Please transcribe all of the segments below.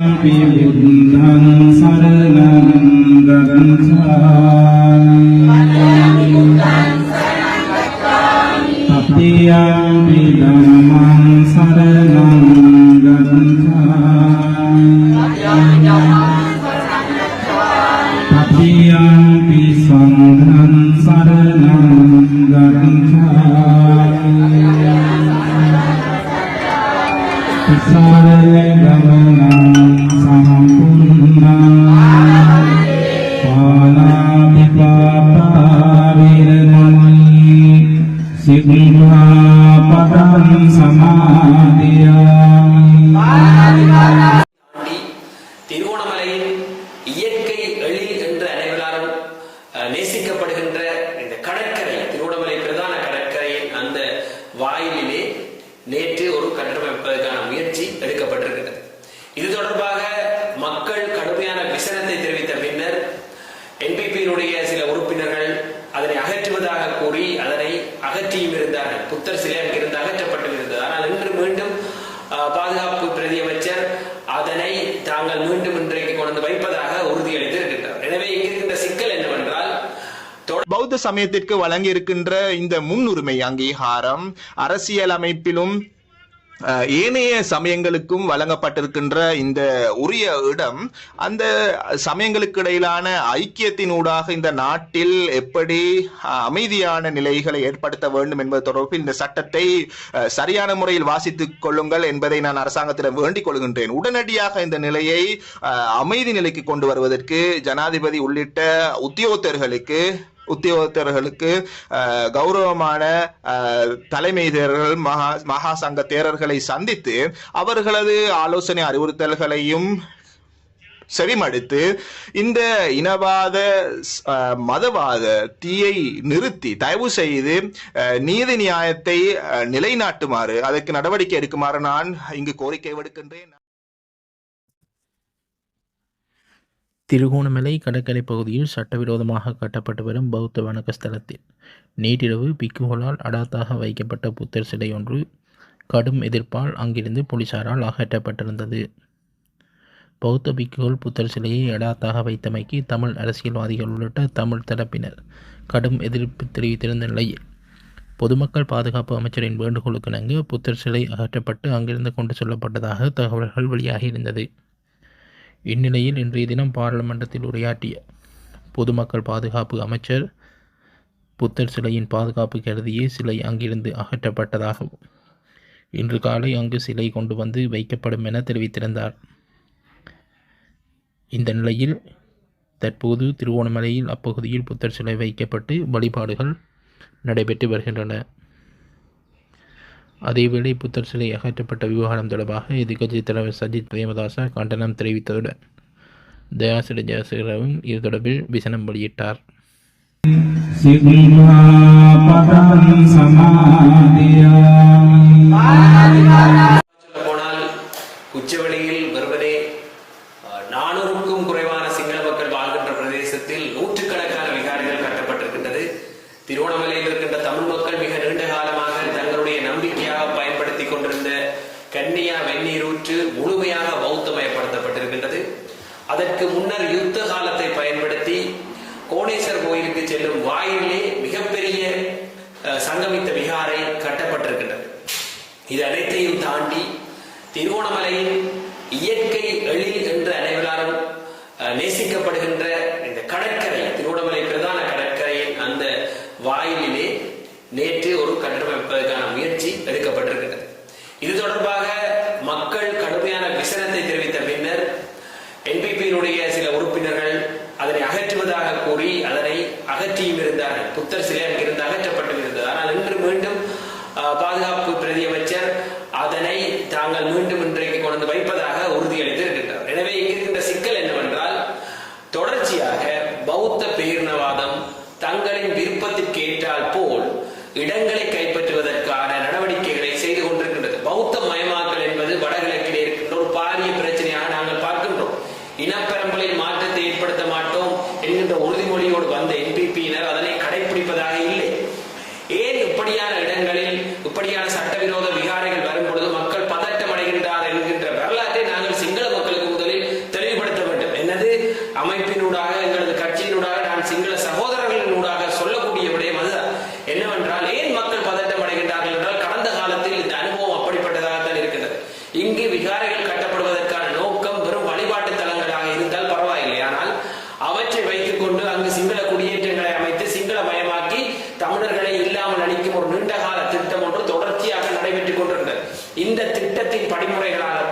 पि बुद्धं शरणं गच्छामि திருவோணமலையின் இயற்கை எழில் என்று அனைவராலும் நேசிக்கப்படுகின்ற இந்த கடற்கரை திருவோணமலை பிரதான கடற்கரையின் அந்த வாயிலிலே நேற்று ஒரு கட்டடம் அமைப்பதற்கான முயற்சி எடுக்கப்பட்டிருக்கிறது இது தொடர்பாக மக்கள் கடுமையான விசனத்தை தெரிவித்த பின்னர் என்பிபியினுடைய சில உறுப்பினர்கள் அதனை அகற்றுவதாக கூறி அதனை அகற்றியும் இருந்தார்கள் புத்தர் சிலை அங்கிருந்து அகற்றப்பட்டும் இருந்தது ஆனால் இன்று மீண்டும் அஹ், பாதுகாப்பு பிரதி அமைச்சர் நாங்கள் மீண்டும் இன்றைக்கு கொண்டு வைப்பதாக உறுதியளித்து இருக்கின்றார் எனவே இங்கிருக்கின்ற சிக்கல் என்னவென்றால் பௌத்த சமயத்திற்கு வழங்கி இருக்கின்ற இந்த முன்னுரிமை அங்கீகாரம் அரசியல் அமைப்பிலும் ஏனைய சமயங்களுக்கும் வழங்கப்பட்டிருக்கின்ற இந்த உரிய இடம் அந்த சமயங்களுக்கு இடையிலான ஐக்கியத்தினூடாக இந்த நாட்டில் எப்படி அமைதியான நிலைகளை ஏற்படுத்த வேண்டும் என்பது தொடர்பில் இந்த சட்டத்தை சரியான முறையில் வாசித்துக் கொள்ளுங்கள் என்பதை நான் அரசாங்கத்திடம் வேண்டிக் கொள்கின்றேன். உடனடியாக இந்த நிலையை அமைதி நிலைக்கு கொண்டு வருவதற்கு ஜனாதிபதி உள்ளிட்ட உத்தியோகத்தர்களுக்கு உத்தியோகத்தர்களுக்கு கௌரவமான தலைமை தேரர்கள் மகா மகா சங்க தேரர்களை சந்தித்து அவர்களது ஆலோசனை அறிவுறுத்தல்களையும் செவிமடுத்து இந்த இனவாத மதவாத தீயை நிறுத்தி தயவு செய்து நீதி நியாயத்தை அஹ், நிலைநாட்டுமாறு அதற்கு நடவடிக்கை எடுக்குமாறு நான் இங்கு கோரிக்கை விடுக்கின்றேன். திருகோணமலை கடற்கரை பகுதியில் சட்டவிரோதமாக கட்டப்பட்டு வரும் பௌத்த வணக்க ஸ்தலத்தில் நேற்றிரவு பிக்குகளால் அடாத்தாக வைக்கப்பட்ட புத்தர் சிலை ஒன்று கடும் எதிர்ப்பால் அங்கிருந்து போலீசாரால் அகற்றப்பட்டிருந்தது. பௌத்த பிக்குகள் புத்தர் சிலையை அடாத்தாக வைத்தமைக்கு தமிழ் அரசியல்வாதிகள் உள்ளிட்ட தமிழ் தரப்பினர் கடும் எதிர்ப்பு தெரிவித்திருந்த நிலையில் பொதுமக்கள் பாதுகாப்பு அமைச்சரின் வேண்டுகோளுக்கிணங்க புத்தர் சிலை அகற்றப்பட்டு அங்கிருந்து கொண்டு செல்லப்பட்டதாக தகவல்கள் வெளியாகியிருந்தது இந்நிலையில் இன்றைய தினம் பாராளுமன்றத்தில் உரையாற்றிய பொதுமக்கள் பாதுகாப்பு அமைச்சர் புத்தர் சிலையின் பாதுகாப்பு கருதியே சிலை அங்கிருந்து அகற்றப்பட்டதாகவும் இன்று காலை அங்கு சிலை கொண்டு வந்து வைக்கப்படும் என தெரிவித்திருந்தார். இந்த நிலையில் தற்போது திருவோணமலையில் அப்பகுதியில் புத்தர் சிலை வைக்கப்பட்டு வழிபாடுகள் நடைபெற்று வருகின்றன. அதேவேளை புத்தர் சிலை அகற்றப்பட்ட விவகாரம் தொடர்பாக எதிர்கட்சித் தலைவர் சஜித் பிரேமதாச கண்டனம் தெரிவித்ததுடன் தயாசிட ஜெயசேகரவும் இது தொடர்பில் விசனம் வெளியிட்டார். சமாதியா. அதற்கு முன்னர் யுத்த காலத்தை பயன்படுத்தி கோணேஸ்வர் கோயிலுக்கு செல்லும் வாயிலே மிகப்பெரிய சங்கமித்த விகாரை கட்டப்பட்டிருக்கின்றது. இது அனைத்தையும் தாண்டி திருவோணமலையின் இயற்கை எழில் என்று அனைவராலும் அஹ், நேசிக்கப்படுகின்ற இந்த கடற்கரை திருவோணமலை பிரதான கடற்கரையின் அந்த வாயிலே நேற்று ஒரு கட்டமைப்பதற்கான முயற்சி எடுக்கப்பட்டது. இந்த திட்டத்தின் படிமுறைகளாக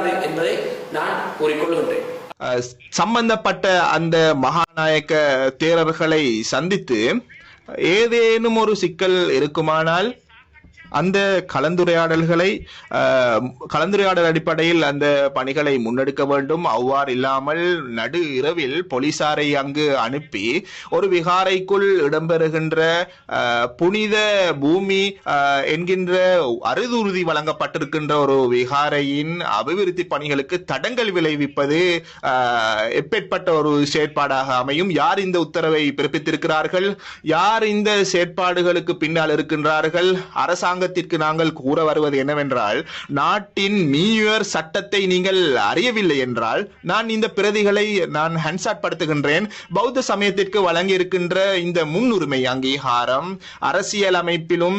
வழிமுறையையும் என்பதை நான் கூறிக்கொள்கின்றேன். சம்பந்தப்பட்ட அந்த மகாநாயக்க தேரர்களை சந்தித்து ஏதேனும் ஒரு சிக்கல் இருக்குமானால் அந்த கலந்துரையாடல்களை கலந்துரையாடல் அடிப்படையில் அந்த பணிகளை முன்னெடுக்க வேண்டும். அவ்வாறு இல்லாமல் நடு இரவில் போலீசாரை அங்கு அனுப்பி ஒரு விகாரைக்குள் இடம்பெறுகின்ற புனித பூமி என்கின்ற அறுதுறுதி வழங்கப்பட்டிருக்கின்ற ஒரு விகாரையின் அபிவிருத்தி பணிகளுக்கு தடங்கல் விளைவிப்பது எப்பேற்பட்ட ஒரு செயற்பாடாக அமையும்? யார் இந்த உத்தரவை பிறப்பித்திருக்கிறார்கள்? யார் இந்த செயற்பாடுகளுக்கு பின்னால் இருக்கின்றார்கள்? அரசாங்கத்திற்கு நாங்கள் கூற வருவது என்னவென்றால் நாட்டின் மீயர் சட்டத்தை நீங்கள் அறியவில்லை என்றால் நான் இந்த பிரதிகளை நான் ஹன்சாட் படுத்துகின்றேன் பௌத்த சமயத்திற்கு வழங்கியிருக்கின்ற இந்த முன்னுரிமை அங்கீகாரம் அரசியல் அமைப்பிலும்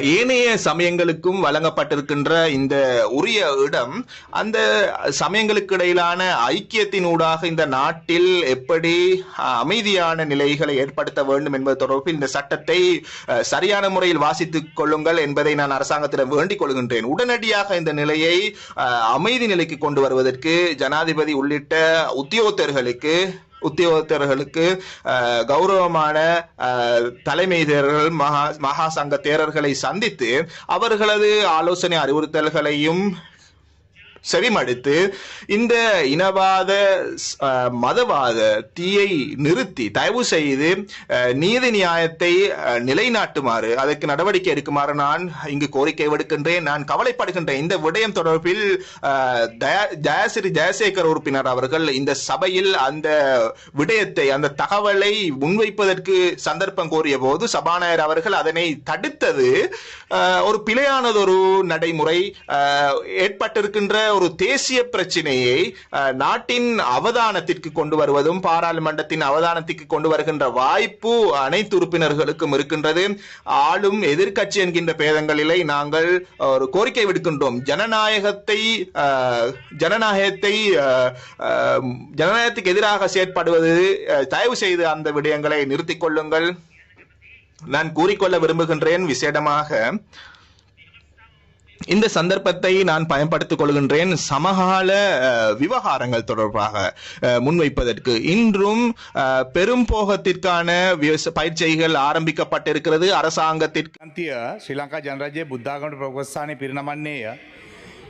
ஏனைய சமயங்களுக்கும் வழங்கப்பட்டிருக்கின்ற இந்த உரிய இடம் அந்த சமயங்களுக்கு இடையிலான ஐக்கியத்தினூடாக இந்த நாட்டில் எப்படி அமைதியான நிலைகளை ஏற்படுத்த வேண்டும் என்பது தொடர்பில் இந்த சட்டத்தை சரியான முறையில் வாசித்துக் கொள்ளுங்கள் என்பதை நான் அரசாங்கத்திடம் வேண்டிக் கொள்கின்றேன். உடனடியாக இந்த நிலையை அமைதி நிலைக்கு கொண்டு வருவதற்கு ஜனாதிபதி உள்ளிட்ட உத்தியோகத்தர்களுக்கு உத்தியோகத்தர்களுக்கு கௌரவமான அஹ், தலைமை தேரர்கள் மகா மகா சங்க தேரர்களை சந்தித்து அவர்களது ஆலோசனை அறிவுறுத்தல்களையும் செவிமடுத்து இந்த இனவாத மதவாத தீயை நிறுத்தி தயவு செய்து நீதி நியாயத்தை அஹ், நிலைநாட்டுமாறு அதற்கு நடவடிக்கை எடுக்குமாறு நான் இங்கு கோரிக்கை விடுக்கின்றேன். நான் கவலைப்படுகின்றேன் இந்த விடயம் தொடர்பில் அஹ், தயா- ஜெயசேகர் உறுப்பினர் அவர்கள் இந்த சபையில் அந்த விடயத்தை அந்த தகவலை முன்வைப்பதற்கு சந்தர்ப்பம் கோரிய போது சபாநாயகர் அவர்கள் அதனை தடுத்தது ஒரு பிழையானதொரு நடைமுறை அஹ், ஏற்பட்டிருக்கின்ற ஒரு தேசிய பிரச்சனையை நாட்டின் அவதானத்திற்கு கொண்டு வருவதும் பாராளுமன்றத்தின் அவதானத்திற்கு கொண்டு வருகின்ற வாய்ப்பு அனைத்து உறுப்பினர்களுக்கும் இருக்கின்றது. ஆளும் எதிர்க்கட்சி என்கின்ற பேதங்களிலே நாங்கள் ஒரு கோரிக்கை விடுக்கின்றோம். ஜனநாயகத்தை ஜனநாயகத்தை ஜனநாயகத்துக்கு எதிராக செயற்படுவது தயவு செய்து அந்த விடயங்களை நிறுத்திக் கொள்ளுங்கள். நான் கூறிக்கொள்ள விரும்புகின்றேன் விசேடமாக இந்த சந்தர்ப்பத்தை நான் பயன்படுத்திக் கொள்கின்றேன். சமகால விவகாரங்கள் தொடர்பாக முன்வைப்பதற்கு. இன்றும் பெரும் போகத்திற்கான பயிற்சிகள் ஆரம்பிக்கப்பட்டிருக்கிறது. அரசாங்கத்திற்கு ஸ்ரீலங்கா ஜனராஜ்ய புத்தாகண்ட பிரபஸ்தானி பிரிணமன்னேய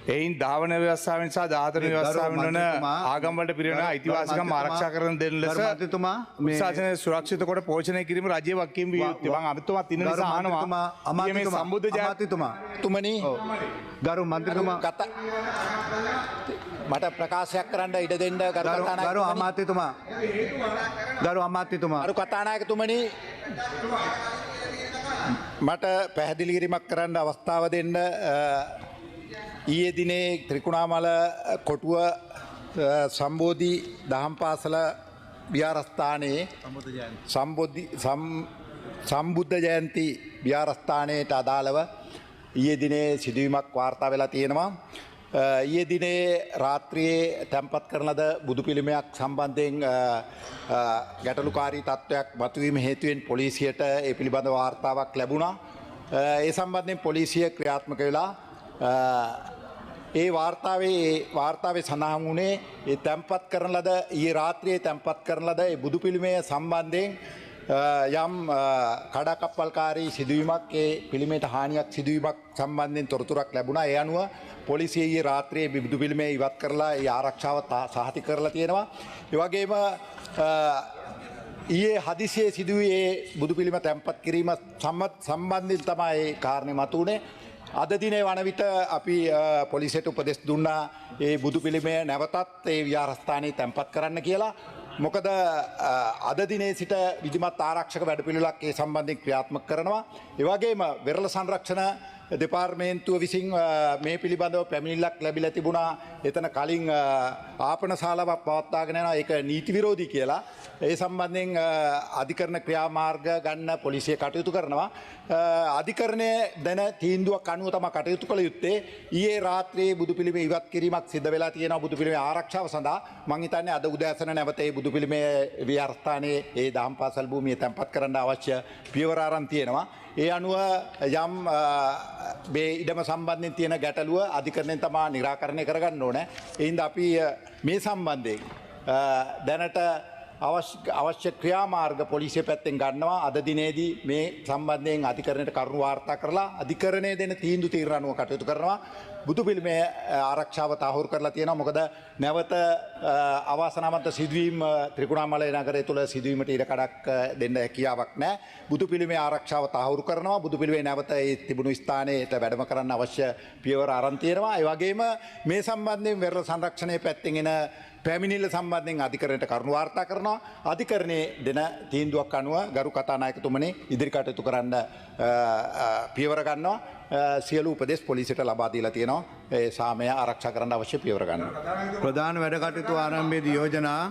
එයින් ධාවන ව්‍යවස්ථාව නිසා ධාතන ව්‍යවස්ථාවෙන් වන ආගම්වලට පිරිවෙන ගරු- අයිතිවාසිකම් ආරක්ෂා කරන දෙන ලෙස මන්ත්‍රීතුමා, මේ- ශාසනය සුරක්ෂිත කොට පෝෂණය කිරීම රජයේ වගකීම් විය යුත්තේ. මම අමතුමත් ඉන්න නිසා අහනවා. අමාත්‍යතුමා, සම්බුද්ධ ජය අමාත්‍යතුමා. තුමනි ගරු මන්ත්‍රීතුමා කත මට ප්‍රකාශයක් කරන්න ඉඩ දෙන්න ගරු ගරු. අමාත්‍යතුමා ගරු අමාත්‍යතුමා ගරු කතානායකතුමනි මට පැහැදිලි කිරීමක් කරන්න අවස්ථාව දෙන්න ඊයේ දිනේ ත්‍රිකුණාමල කොටුව සම්බෝධි දහම් පාසල විහාරස්ථානයේ සම්බෝධි සම්- සම්බුද්ධ ජයන්ති විහාරස්ථානයට අදාළව ඊයේ දිනේ සිදුවීමක් වාර්තා වෙලා තියෙනවා. ඊයේ දිනේ රාත්‍රියේ තැන්පත් කරන ලද බුදු පිළිමයක් සම්බන්ධයෙන් ගැටලුකාරී තත්ත්වයක් මතුවීම හේතුවෙන් පොලිසියට ඒ පිළිබඳ වාර්තාවක් ලැබුණා. ඒ සම්බන්ධයෙන් පොලිසිය ක්‍රියාත්මක වෙලා ඒ වාර්තාවේ ඒ වාර්තාවේ සඳහන් වුණේ ඒ තැන්පත් කරන ලද ඊයේ රාත්‍රියේ තැන්පත් කරන ලද ඒ බුදු පිළිමය සම්බන්ධයෙන් අ, යම් අ, කඩාකප්පල්කාරී සිදුවීමක් ඒ පිළිමයට හානියක් සිදුවීමක් සම්බන්ධයෙන් තොරතුරක් ලැබුණා. ඒ අනුව පොලිසිය ඊයේ රාත්‍රියේ බුදු පිළිමය ඉවත් කරලා ඒ ආරක්ෂාව තා- සහතික කරලා තියෙනවා. ඒ වගේම අ, ඊයේ හදිසියේ සිදුවේ ඒ බුදු පිළිම තැන්පත් කිරීම සම්මත් සම්බන්ධයෙන් තමයි ඒ කාරණය මතුවනේ. අද දිනේ වන විට අපි අ, පොලිසියට උපදෙස් දුන්නා ඒ බුදු පිළිමය නැවතත් ඒ විහාරස්ථානයේ තැන්පත් කරන්න කියලා. මොකද අ, අද දිනේ සිට විධිමත් ආරක්ෂක වැඩපිළිවෙලක් ඒ සම්බන්ධයෙන් ක්‍රියාත්මක කරනවා. ඒ වගේම වෙරළ සංරක්ෂණ දෙපාර්තමේන්තුව විසින් අ, මේ පිළිබඳව පැමිණිල්ලක් ලැබිලා තිබුණා. එතන කලින් අ, ආපන ශාලාවක් පවත්වාගෙන යනවා. ඒක නීති විරෝධී කියලා. ඒ සම්බන්ධයෙන් අ, අධිකරණ ක්‍රියාමාර්ග ගන්න පොලිසිය කටයුතු කරනවා. අ, අධිකරණය දැන තීන්දුවක් අනුව තම කටයුතු කළ යුත්තේ ඊයේ රාත්‍රියේ බුදු පිළිම ඉවත් කිරීමක් සිද්ධ වෙලා තියෙනවා බුදු පිළිමේ ආරක්ෂාව සඳහා මං හිතන්නේ අද උදෑසන නැවත ඒ බුදු පිළිමේ විහාරස්ථානයේ ඒ දහම් පාසල් භූමිය තැන්පත් කරන්න අවශ්‍ය පියවර අරන් තියෙනවා. ඒ අනුව යම් අ, මේ ඉඩම සම්බන්ධයෙන් තියෙන ගැටලුව අධිකරණයෙන් තමා නිරාකරණය කරගන්න ඕනේ. ඒ හින්දා අපි අ, මේ සම්බන්ධයෙන් අ, දැනට අවශ්‍ය අවශ්‍ය ක්‍රියාමාර්ග පොලිසිය පැත්තෙන් ගන්නවා. අද දිනේදී මේ සම්බන්ධයෙන් අධිකරණයට කරුණු වාර්තා කරලා අධිකරණය දෙන තීන්දු තීරණ අනුව කටයුතු කරනවා. බුදු පිළිමේ අ, ආරක්ෂාව තහවුරු කරලා තියෙනවා. මොකද නැවත අ, අවාසනාවන්ත සිදුවීම් අ, ත්‍රිකුණාමලය නගරය තුළ සිදුවීමට ඉඩකඩක් අ, දෙන්න හැකියාවක් නැහැ. බුදු පිළිමේ ආරක්ෂාව තහවුරු කරනවා. බුදු පිළිමේ නැවත ඒ තිබුණු ස්ථානයට වැඩම කරන්න අවශ්‍ය පියවර අරන් තියෙනවා. ඒ වගේම මේ සම්බන්ධයෙන් වෙරළ සංරක්ෂණය පැත්තෙන් එන පැමිණිල්ල සම්බන්ධයෙන් අධිකරණයට කරුණු වාර්තා කරනවා. අධිකරණයේ දෙන තීන්දුවක් අනුව ගරු කතානායකතුමනි ඉදිරි කටයුතු කරන්න අ, අ, පියවර ගන්නවා. අ, සියලු උපදෙස් පොලිසියට ලබා දීලා තියෙනවා. ඒ සාමය ආරක්ෂා කරන්න අවශ්‍ය පියවර ගන්නවා ප්‍රධාන වැඩ කටයුතු ආරම්භයේදී යෝජනා